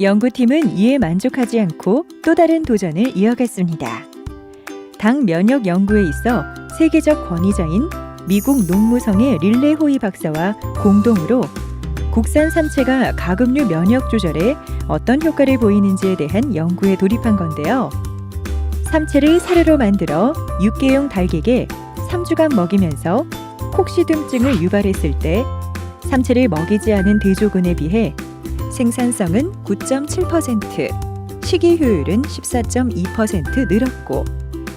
연구팀은 이에 만족하지 않고 또 다른 도전을 이어갔습니다. 당 면역 연구에 있어 세계적 권위자인 미국 농무성의 릴레 호이 박사와 공동으로 국산 삼체가 가금류 면역 조절에 어떤 효과를 보이는지에 대한 연구에 돌입한 건데요. 삼체를 사료로 만들어 육개용 닭에게 3주간 먹이면서 혹시둥증을 유발했을 때 삼체를 먹이지 않은 대조군에 비해 생산성은 9.7%, 식이 효율은 14.2% 늘었고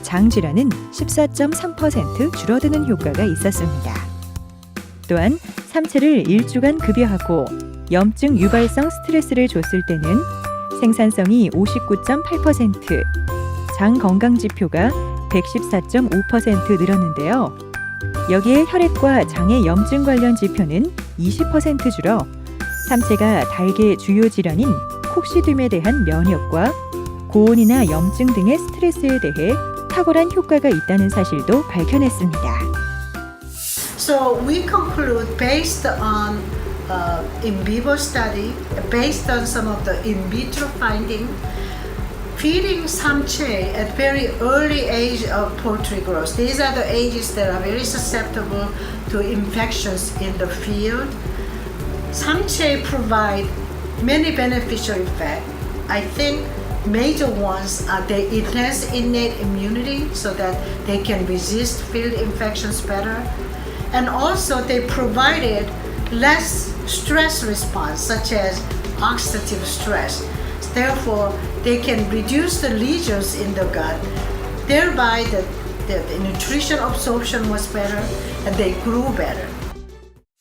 장질환은 14.3% 줄어드는 효과가 있었습니다. 또한 삼체를 일주간 급여하고 염증 유발성 스트레스를 줬을 때는 생산성이 59.8%, 장 건강 지표가 114.5% 늘었는데요. 여기에 혈액과 장의 염증 관련 지표는 20% 줄어 삼체가 닭의 주요 질환인 콕시듐에 대한 면역과 고온이나 염증 등의 스트레스에 대해 탁월한 효과가 있다는 사실도 밝혀냈습니다. So we conclude based on uh, in vivo study, based on some of the in vitro finding, feeding samche at very early age of poultry growth. These are the ages that are very susceptible to infections in the field. Samche provide many beneficial effects. I think major ones are they enhance innate immunity so that they can resist field infections better. And also they provided less stress response such as oxidative stress. Therefore they can reduce the lesions in the gut. Thereby the, the, the nutrition absorption was better and they grew better